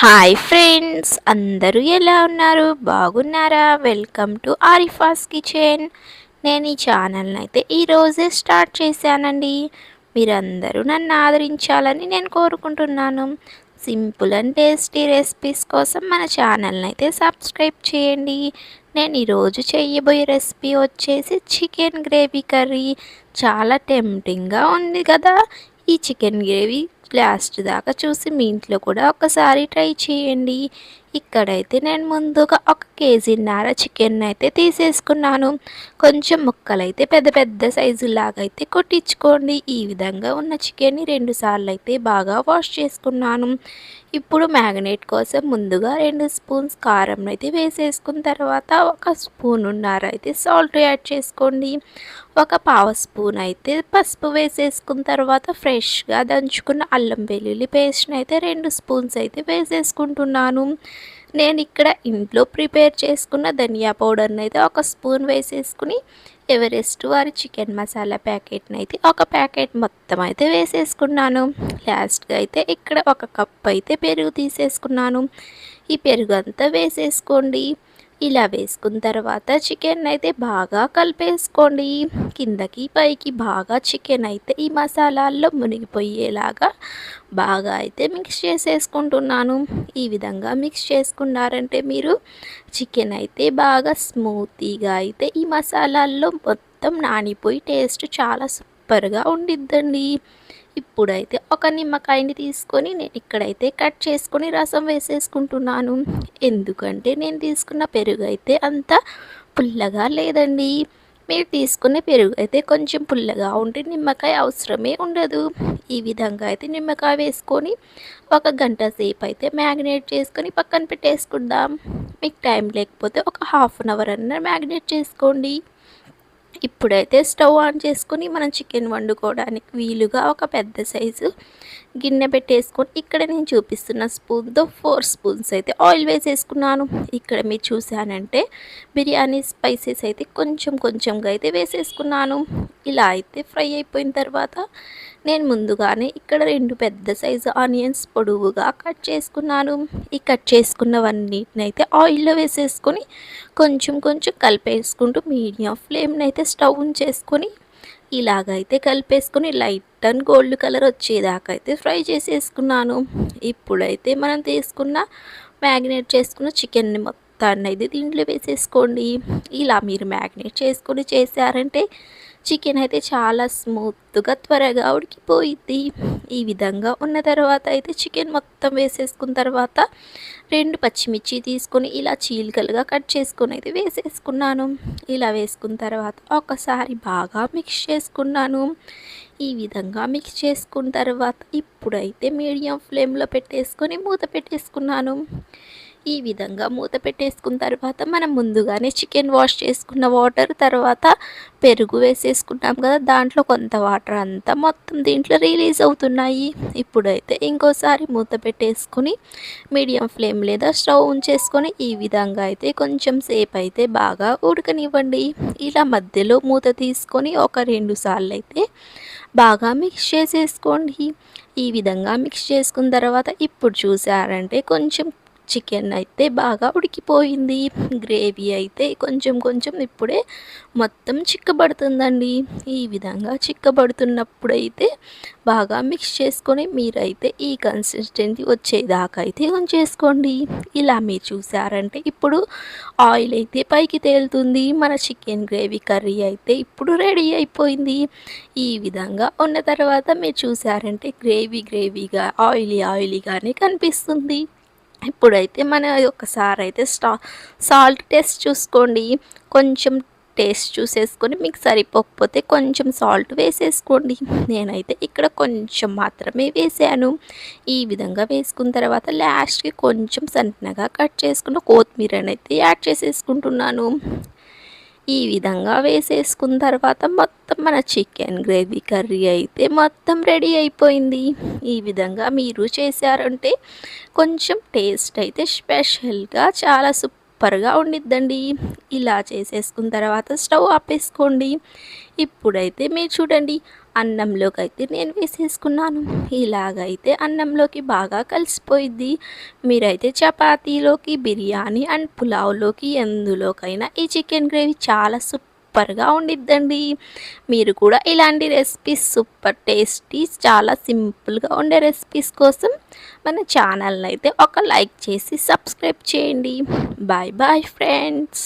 Hi friends అందరూ ఎలా ఉన్నారు? బాగున్నారా? Welcome to Arifa's kitchen. నేను ఈ ఛానల్ని అయితే ఈరోజే స్టార్ట్ చేశానండి. మీరందరూ నన్ను ఆదరించాలని నేను కోరుకుంటున్నాను. సింపుల్ అండ్ టేస్టీ రెసిపీస్ కోసం మన ఛానల్ని అయితే సబ్స్క్రైబ్ చేయండి. నేను ఈరోజు చేయబోయే రెసిపీ వచ్చేసి చికెన్ గ్రేవీ కర్రీ. చాలా టెంప్టింగ్గా ఉంది కదా? ఈ చికెన్ గ్రేవీ లాస్ట్ దాకా చూసి మీ ఇంట్లో కూడా ఒకసారి ట్రై చేయండి. ఇక్కడైతే నేను ముందుగా ఒక కేజీన్నర చికెన్ అయితే తీసేసుకున్నాను. కొంచెం ముక్కలైతే పెద్ద పెద్ద సైజులాగా అయితే కొట్టించుకోండి. ఈ విధంగా ఉన్న చికెన్ని రెండు సార్లు అయితే బాగా వాష్ చేసుకున్నాను. ఇప్పుడు మ్యాగ్నేట్ కోసం ముందుగా రెండు స్పూన్స్ కారం అయితే వేసేసుకున్న తర్వాత ఒక స్పూన్ ఉన్నార అయితే సాల్ట్ యాడ్ చేసుకోండి. ఒక పావు స్పూన్ అయితే పసుపు వేసేసుకున్న తర్వాత ఫ్రెష్గా దంచుకున్న అల్లం వెల్లుల్లి పేస్ట్ని అయితే రెండు స్పూన్స్ అయితే వేసేసుకుంటున్నాను. నేను ఇక్కడ ఇంట్లో ప్రిపేర్ చేసుకున్న ధనియా పౌడర్ని అయితే ఒక స్పూన్ వేసేసుకుని ఎవరెస్ట్ వారి చికెన్ మసాలా ప్యాకెట్ని అయితే ఒక ప్యాకెట్ మొత్తం అయితే వేసేసుకున్నాను. లాస్ట్గా అయితే ఇక్కడ ఒక కప్ అయితే పెరుగు తీసేసుకున్నాను. ఈ పెరుగు అంతా వేసేసుకోండి. ఇలా వేసుకున్న తర్వాత చికెన్ అయితే బాగా కలిపేసుకోండి. కిందకి పైకి బాగా చికెన్ అయితే ఈ మసాలాల్లో మునిగిపోయేలాగా బాగా అయితే మిక్స్ చేసేసుకుంటున్నాను. ఈ విధంగా మిక్స్ చేసుకున్నారంటే మీరు చికెన్ అయితే బాగా స్మూతీగా అయితే ఈ మసాలాల్లో మొత్తం నానిపోయి టేస్ట్ చాలా సూపర్గా ఉండిద్దండి. ఇప్పుడైతే ఒక నిమ్మకాయని తీసుకొని నేను ఇక్కడైతే కట్ చేసుకొని రసం వేసేసుకుంటున్నాను. ఎందుకంటే నేను తీసుకున్న పెరుగు అయితే అంత పుల్లగా లేదండి. మీరు తీసుకునే పెరుగు అయితే కొంచెం పుల్లగా ఉంటే నిమ్మకాయ అవసరమే ఉండదు. ఈ విధంగా అయితే నిమ్మకాయ వేసుకొని ఒక గంట సేపు అయితే మ్యాగ్నేట్ చేసుకొని పక్కన పెట్టేసుకుందాం. మీకు టైం లేకపోతే ఒక హాఫ్ అన్ అవర్ అన్న మ్యాగ్నేట్ చేసుకోండి. ఇప్పుడైతే స్టవ్ ఆన్ చేసుకొని మనం చికెన్ వండుకోవడానికి వీలుగా ఒక పెద్ద సైజు గిన్నె పెట్టేసుకొని ఇక్కడ నేను చూపిస్తున్న స్పూన్తో ఫోర్ స్పూన్స్ అయితే ఆయిల్ వేసేసుకున్నాను. ఇక్కడ మీరు చూసానంటే బిర్యానీ స్పైసెస్ అయితే కొంచెం కొంచెంగా అయితే వేసేసుకున్నాను. ఇలా అయితే ఫ్రై అయిపోయిన తర్వాత నేను ముందుగానే ఇక్కడ రెండు పెద్ద సైజు ఆనియన్స్ పొడవుగా కట్ చేసుకున్నాను. ఈ కట్ చేసుకున్నవన్నిటిని అయితే ఆయిల్లో వేసేసుకొని కొంచెం కొంచెం కలిపేసుకుంటూ మీడియం ఫ్లేమ్ని అయితే స్టవ్ చేసుకొని ఇలాగైతే కలిపేసుకొని లైట్ అండ్ గోల్డ్ కలర్ వచ్చేదాకా అయితే ఫ్రై చేసేసుకున్నాను. ఇప్పుడైతే మనం తీసుకున్న మ్యాగ్నేట్ చేసుకున్న చికెన్ని మొత్తాన్ని అయితే దీంట్లో వేసేసుకోండి. ఇలా మీరు మ్యాగ్నేట్ చేసుకొని చేశారంటే చికెన్ అయితే చాలా స్మూత్గా త్వరగా ఉడికిపోయింది ఈ విధంగా ఉన్న తర్వాత అయితే చికెన్ మొత్తం వేసేసుకున్న తర్వాత రెండు పచ్చిమిర్చి తీసుకొని ఇలా చీలికలుగా కట్ చేసుకొని అయితే వేసేసుకున్నాను. ఇలా వేసుకున్న తర్వాత ఒకసారి బాగా మిక్స్ చేసుకున్నాను. ఈ విధంగా మిక్స్ చేసుకున్న తర్వాత ఇప్పుడైతే మీడియం ఫ్లేమ్లో పెట్టేసుకొని మూత పెట్టేసుకున్నాను. ఈ విధంగా మూత పెట్టేసుకున్న తర్వాత మనం ముందుగానే చికెన్ వాష్ చేసుకున్న వాటర్ తర్వాత పెరుగు వేసేసుకున్నాం కదా. దాంట్లో కొంత వాటర్ అంతా మొత్తం దీంట్లో రిలీజ్ అవుతున్నాయి. ఇప్పుడైతే ఇంకోసారి మూత పెట్టేసుకుని మీడియం ఫ్లేమ్ లేదా స్టవ్ ఉంచేసుకొని ఈ విధంగా అయితే కొంచెం సేపు అయితే బాగా ఉడకనివ్వండి. ఇలా మధ్యలో మూత తీసుకొని ఒక రెండు సార్లు అయితే బాగా మిక్స్ చేసేసుకోండి. ఈ విధంగా మిక్స్ చేసుకున్న తర్వాత ఇప్పుడు చూసారంటే కొంచెం చికెన్ అయితే బాగా ఉడికిపోయింది. గ్రేవీ అయితే కొంచెం కొంచెం ఇప్పుడే మొత్తం చిక్కబడుతుందండి. ఈ విధంగా చిక్కబడుతున్నప్పుడైతే బాగా మిక్స్ చేసుకొని మీరైతే ఈ కన్సిస్టెన్సీ వచ్చేదాకా అయితే ఉంచేసుకోండి. ఇలా మీరు చూసారంటే ఇప్పుడు ఆయిల్ అయితే పైకి తేలుతుంది. మన చికెన్ గ్రేవీ కర్రీ అయితే ఇప్పుడు రెడీ అయిపోయింది. ఈ విధంగా ఉన్న తర్వాత మీరు చూసారంటే గ్రేవీ గ్రేవీగా ఆయిలీ ఆయిలీగానే కనిపిస్తుంది. ఇప్పుడైతే మన ఒకసారి అయితే స్టా సాల్ట్ టేస్ట్ చూసుకోండి. కొంచెం టేస్ట్ చూసేసుకొని మీకు సరిపోకపోతే కొంచెం సాల్ట్ వేసేసుకోండి. నేనైతే ఇక్కడ కొంచెం మాత్రమే వేసాను. ఈ విధంగా వేసుకున్న తర్వాత లాస్ట్కి కొంచెం సన్నగా కట్ చేసుకున్న కొత్తిమీరని అయితే యాడ్ చేసేసుకుంటున్నాను. ఈ విధంగా వేసేసుకున్న తర్వాత మొత్తం మన చికెన్ గ్రేవీ కర్రీ అయితే మొత్తం రెడీ అయిపోయింది. ఈ విధంగా మీరు చేశారంటే కొంచెం టేస్ట్ అయితే స్పెషల్గా చాలా సూపర్గా ఉండిద్దండి. ఇలా చేసేసుకున్న తర్వాత స్టవ్ ఆపేసుకోండి. ఇప్పుడైతే మీరు చూడండి అన్నంలోకి అయితే నేను వేసేసుకున్నాను. ఇలాగైతే అన్నంలోకి బాగా కలిసిపోయిద్ది. మీరైతే చపాతీలోకి బిర్యానీ అండ్ పులావ్లోకి ఎందులోకైనా ఈ చికెన్ గ్రేవీ చాలా సూపర్గా ఉండిద్దండి. మీరు కూడా ఇలాంటి రెసిపీస్ సూపర్ టేస్టీ చాలా సింపుల్గా ఉండే రెసిపీస్ కోసం మన ఛానల్ని అయితే ఒక లైక్ చేసి సబ్స్క్రైబ్ చేయండి. Bye bye friends.